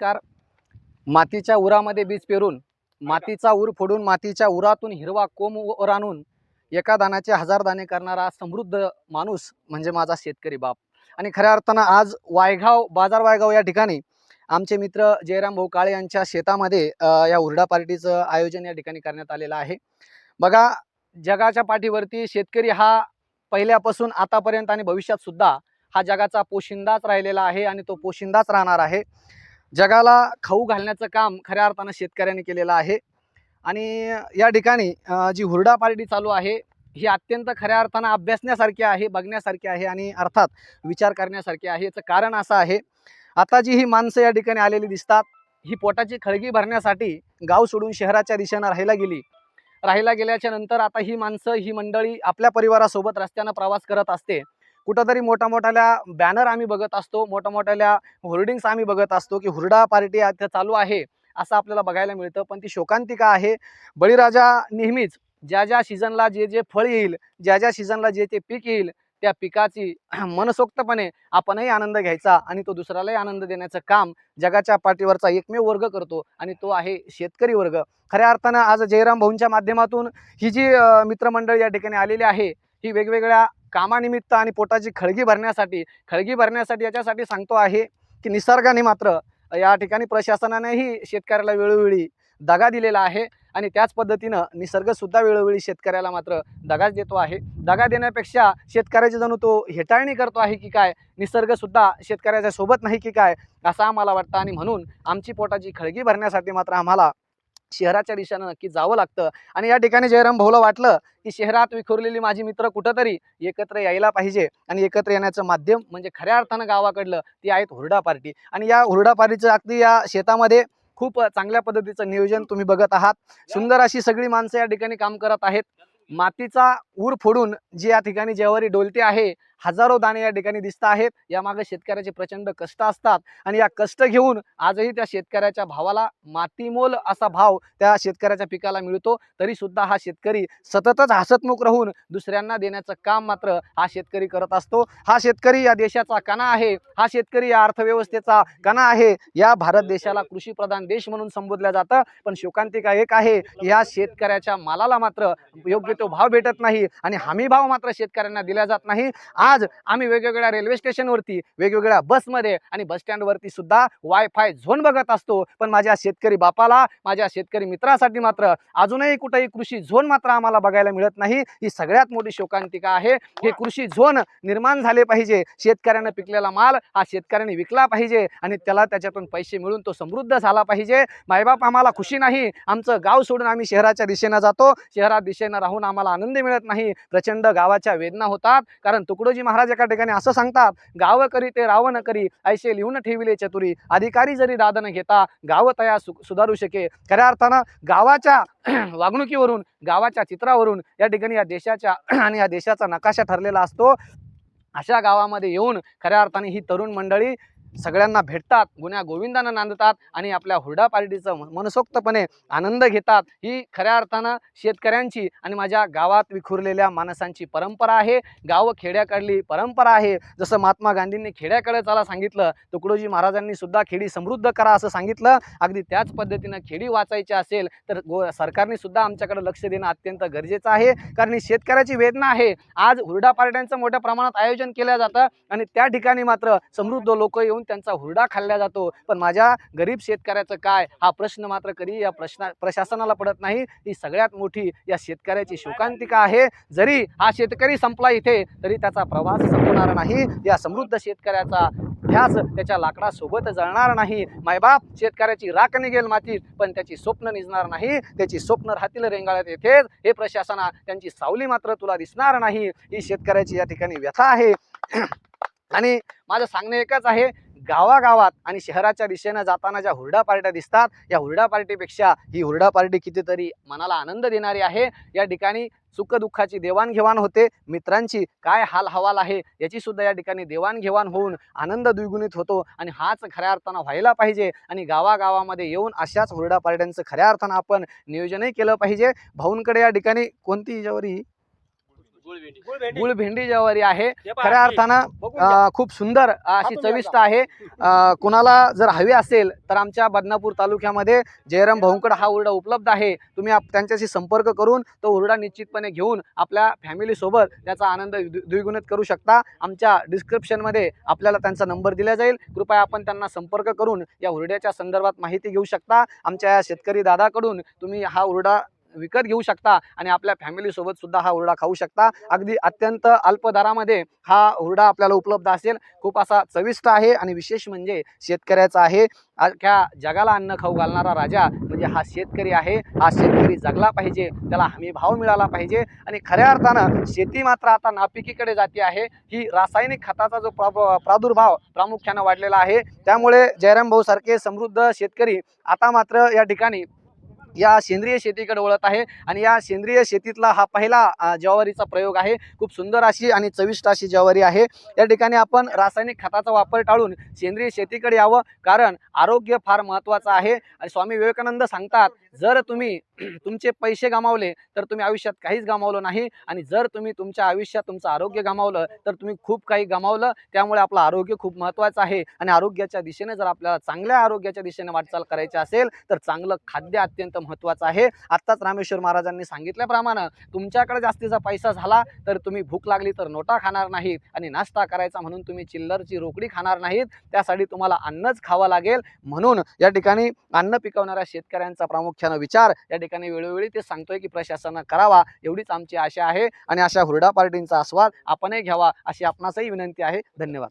Car मातीच्या उरामध्ये बीज पेरून मातीचा ऊर फोडून मातीच्या उरातून हिरवा कोम वर आणून एका दानाचे हजार दाणे करणारा समृद्ध माणूस म्हणजे माझा शेतकरी बाप. आणि खऱ्या अर्थानं आज वायगाव बाजार वायगाव या ठिकाणी आमचे मित्र जयराम भाऊ काळे यांच्या शेतामध्ये या हुरडा पार्टीचं आयोजन या ठिकाणी करण्यात आलेलं आहे. बघा जगाच्या पाठीवरती शेतकरी हा पहिल्यापासून आतापर्यंत आणि भविष्यात सुद्धा हा जगाचा पोशिंदाच राहिलेला आहे आणि तो पोशिंदाच राहणार आहे. जगाला खाऊ घालण्याचं काम खऱ्या अर्थानं शेतकऱ्यांनी केलेलं आहे. आणि या ठिकाणी जी हुरडा पार्टी चालू आहे ही अत्यंत खऱ्या अर्थानं अभ्यासण्यासारखी आहे बघण्यासारखी आहे आणि अर्थात विचार करण्यासारखी आहे. याचं कारण असं आहे आता जी ही माणसं या ठिकाणी आलेली दिसतात ही पोटाची खळगी भरण्यासाठी गाव सोडून शहराच्या दिशेनं राहायला गेली. राहायला गेल्याच्यानंतर आता ही माणसं ही मंडळी आपल्या परिवारासोबत रस्त्यानं प्रवास करत असते. कुठंतरी मोठ्या मोठ्याल्या बॅनर आम्ही बघत असतो मोठ्या मोठ्याल्या होर्डिंग्स आम्ही बघत असतो की हुरडा पार्टी आता चालू आहे असं आपल्याला बघायला मिळतं. पण ती शोकांतिका आहे. बळीराजा नेहमीच ज्या ज्या सीझनला जे जे फळ येईल ज्या ज्या सीझनला जे ते पीक येईल त्या पिकाची मनसोक्तपणे आपणही आनंद घ्यायचा आणि तो दुसऱ्यालाही आनंद देण्याचं काम जगाच्या पाठीवरचा एकमेव वर्ग करतो आणि तो आहे शेतकरी वर्ग. खऱ्या अर्थानं आज जयराम भाऊंच्या माध्यमातून ही जी मित्रमंडळ या ठिकाणी आलेली आहे ही वेगवेगळ्या कामानिमित्त आणि पोटाची खळगी भरण्यासाठी खळगी भरण्यासाठी याच्यासाठी सांगतो आहे की निसर्गाने मात्र या ठिकाणी प्रशासनानेही शेतकऱ्याला वेळोवेळी दगा दिलेला आहे आणि त्याच पद्धतीनं निसर्गसुद्धा वेळोवेळी शेतकऱ्याला मात्र दगाच देतो आहे. दगा देण्यापेक्षा शेतकऱ्याची जणू तो हेटाळणी करतो आहे की काय? निसर्गसुद्धा शेतकऱ्याच्या सोबत नाही की काय? असं आम्हाला वाटतं आणि म्हणून आमची पोटाची खळगी भरण्यासाठी मात्र आम्हाला शहराच्या दिशेनं नक्की जावं लागतं. आणि या ठिकाणी जयराम भाऊला वाटलं की शहरात विखुरलेली माझी मित्र कुठंतरी एकत्र यायला पाहिजे आणि एकत्र येण्याचं माध्यम म्हणजे खऱ्या अर्थानं गावाकडलं ती आहेत हुरडा पार्टी. आणि या हुरडा पार्टीचं अगदी या शेतामध्ये खूप चांगल्या पद्धतीचं नियोजन तुम्ही बघत आहात. सुंदर अशी सगळी माणसं या ठिकाणी काम करत आहेत. मातीचा ऊर फोडून जी या ठिकाणी जेवारी डोलते आहे हजारो दाणे या ठिकाणी दिसत आहेत. यामागे शेतकऱ्याचे प्रचंड कष्ट असतात आणि या कष्ट घेऊन आजही त्या शेतकऱ्याच्या भावाला मातीमोल असा भाव त्या शेतकऱ्याच्या पिकाला मिळतो. तरी सुद्धा हा शेतकरी सततच हसतमुख राहून दुसऱ्यांना देण्याचं काम मात्र हा शेतकरी करत असतो. हा शेतकरी या देशाचा कणा आहे. हा शेतकरी या अर्थव्यवस्थेचा कणा आहे. या भारत देशाला कृषी प्रधान देश म्हणून संबोधलं जातं. पण शोकांतिका एक आहे या शेतकऱ्याच्या मालाला मात्र योग्य तो भाव भेटत नाही आणि हमी भाव मात्र शेतकऱ्यांना दिला जात नाही. आज आम्ही वेगवेगळ्या रेल्वे स्टेशनवरती वेगवेगळ्या बसमध्ये आणि बस स्टँडवरती सुद्धा वायफाय झोन बघत असतो. पण माझ्या शेतकरी बापाला माझ्या शेतकरी मित्रासाठी मात्र अजूनही कुठेही कृषी झोन मात्र आम्हाला बघायला मिळत नाही. ही सगळ्यात मोठी शोकांतिका आहे. हे. कृषी झोन निर्माण झाले पाहिजे. शेतकऱ्यानं पिकलेला माल हा शेतकऱ्याने विकला पाहिजे आणि त्याला त्याच्यातून पैसे मिळून तो समृद्ध झाला पाहिजे. मायबाप आम्हाला खुशी नाही. आमचं गाव सोडून आम्ही शहराच्या दिशेनं जातो. शहरात दिशेनं राहून आम्हाला आनंद मिळत नाही. प्रचंड गावाच्या वेदना होतात. कारण तुकडोजी महाराज एका ठिकाणी असं सांगतात गाव करी ते रावण करी ऐसे लिहून ठेविले चतुरी. अधिकारी जरी दादन घेता गाव तया सु सुधारू शके. खऱ्या अर्थानं गावाच्या वागणुकीवरून गावाच्या चित्रावरून या ठिकाणी या देशाच्या आणि या देशाचा नकाशा ठरलेला असतो. अशा गावामध्ये येऊन खऱ्या अर्थाने ही तरुण मंडळी सगळ्यांना भेटतात गुन्ह्या गोविंदानं नांदतात आणि आपल्या हुरडा पार्टीचं मनसोक्तपणे आनंद घेतात. ही खऱ्या अर्थानं शेतकऱ्यांची आणि माझ्या गावात विखुरलेल्या माणसांची परंपरा आहे. गाव खेड्याकडली परंपरा आहे. जसं महात्मा गांधींनी खेड्याकडे चाला सांगितलं तुकडोजी महाराजांनी सुद्धा खेडी समृद्ध करा असं सांगितलं. अगदी त्याच पद्धतीनं खेडी वाचायची असेल तर गो सरकारने सुद्धा आमच्याकडे लक्ष देणं अत्यंत गरजेचं आहे. कारण ही शेतकऱ्याची वेदना आहे. आज हुरडा पार्ट्यांचं मोठ्या प्रमाणात आयोजन केलं जातं आणि त्या ठिकाणी मात्र समृद्ध लोक येऊन त्यांचा हुरडा खाल्ला जातो. पण माझ्या गरीब शेतकऱ्याचं काय? हा प्रश्न मात्र कधी या प्रश्न प्रशासनाला पडत नाही. ही सगळ्यात मोठी या शेतकऱ्याची शोकांतिका आहे. जरी हा शेतकरी संपला इथे तरी त्याचा प्रवास संपणार नाही. या समृद्ध शेतकऱ्याचा ध्यास त्याच्या लाकडासोबत जळणार नाही. मायबाप शेतकऱ्याची राख निघेल मातीत पण त्याची स्वप्न निजणार नाही. त्याची स्वप्न राहतील रेंगाळ्यात येथेच. हे प्रशासना त्यांची सावली मात्र तुला दिसणार नाही. ही शेतकऱ्याची या ठिकाणी व्यथा आहे. आणि माझं सांगणं एकच आहे गावागावात आणि शहराच्या दिशेनं जाताना ज्या हुरडा पार्ट्या दिसतात या हुरडा पार्टीपेक्षा ही हुरडा पार्टी कितीतरी मनाला आनंद देणारी आहे. या ठिकाणी सुखदुःखाची देवाणघेवाण होते. मित्रांची काय हाल हवाल आहे याची सुद्धा या ठिकाणी देवाणघेवाण होऊन आनंद द्विगुणित होतो आणि हाच खऱ्या अर्थानं व्हायला पाहिजे आणि गावागावामध्ये येऊन अशाच हुरडा पार्ट्यांचं खऱ्या अर्थानं आपण नियोजनही केलं पाहिजे. भाऊंकडे या ठिकाणी कोणती ज्वारी गुळ भेंडी ज्वारी आहे. खऱ्या हे अर्थानं खूप सुंदर अशी चविष्ट आहे. कुणाला जर हवी असेल तर आमच्या बदनापूर तालुक्यामध्ये जयराम भाऊंकड हा हुरडा उपलब्ध आहे. तुम्ही आप- त्यांच्याशी संपर्क करून तो हुरडा निश्चितपणे घेऊन आपल्या फॅमिली सोबत त्याचा आनंद द्वि- द्विगुणित करू शकता. आमच्या डिस्क्रिप्शनमध्ये आपल्याला त्यांचा नंबर दिला जाईल. कृपया आपण त्यांना संपर्क करून या हुरड्याच्या संदर्भात माहिती घेऊ शकता. आमच्या या शेतकरी दादाकडून तुम्ही हा हुरडा विकत घेऊ शकता आणि आपल्या फॅमिलीसोबत सुद्धा हा हुरडा खाऊ शकता. अगदी अत्यंत अल्प दरामध्ये हा हुरडा आपल्याला उपलब्ध असेल. खूप असा चविष्ट आहे आणि विशेष म्हणजे शेतकऱ्याचा आहे. अख्ख्या जगाला अन्न खाऊ घालणारा राजा म्हणजे हा शेतकरी आहे. हा शेतकरी जगला पाहिजे. त्याला हमी भाव मिळाला पाहिजे आणि खऱ्या अर्थानं शेती मात्र आता नापिकीकडे जाते आहे. ही रासायनिक खताचा जो प्रादुर्भाव प्रामुख्यानं वाढलेला आहे. त्यामुळे जयराम भाऊ सारखे समृद्ध शेतकरी आता मात्र या ठिकाणी या सेंद्रिय शेतीकडे वळत आहे. आणि या सेंद्रिय शेतीतला हा पहिला ज्वारीचा प्रयोग आहे. खूप सुंदर अशी आणि चविष्ट अशी ज्वारी आहे. या ठिकाणी आपण रासायनिक खताचा वापर टाळून सेंद्रिय शेतीकडे यावं. कारण आरोग्य फार महत्त्वाचं आहे. आणि स्वामी विवेकानंद सांगतात जर तुम्ही तुमचे पैसे गमावले तर तुम्ही आयुष्यात काहीच गमावलं नाही. आणि जर तुम्ही तुमच्या आयुष्यात तुमचं आरोग्य गमावलं तर तुम्ही खूप काही गमावलं. त्यामुळे आपलं आरोग्य खूप महत्त्वाचं आहे. आणि आरोग्याच्या दिशेने जर आपल्याला चांगल्या आरोग्याच्या दिशेने वाटचाल करायची असेल तर चांगलं खाद्य अत्यंत महत्त्वाचं आहे. आत्ताच रामेश्वर महाराजांनी सांगितल्याप्रमाणे तुमच्याकडे जास्तीचा पैसा झाला तर तुम्ही भूक लागली तर नोटा खाणार नाहीत. आणि नाश्ता करायचा म्हणून तुम्ही चिल्लरची रोकडी खाणार नाहीत. त्यासाठी तुम्हाला अन्नच खावं लागेल. म्हणून या ठिकाणी अन्न पिकवणाऱ्या शेतकऱ्यांचा प्रामुख्यानं विचार या ठिकाणी वेळोवेळी ते सांगतोय की प्रशासनानं करावा एवढीच आमची आशा आहे आणि अशा हुरडा पार्टींचा आस्वाद आपणही घ्यावा अशी आपणासही विनंती आहे. धन्यवाद.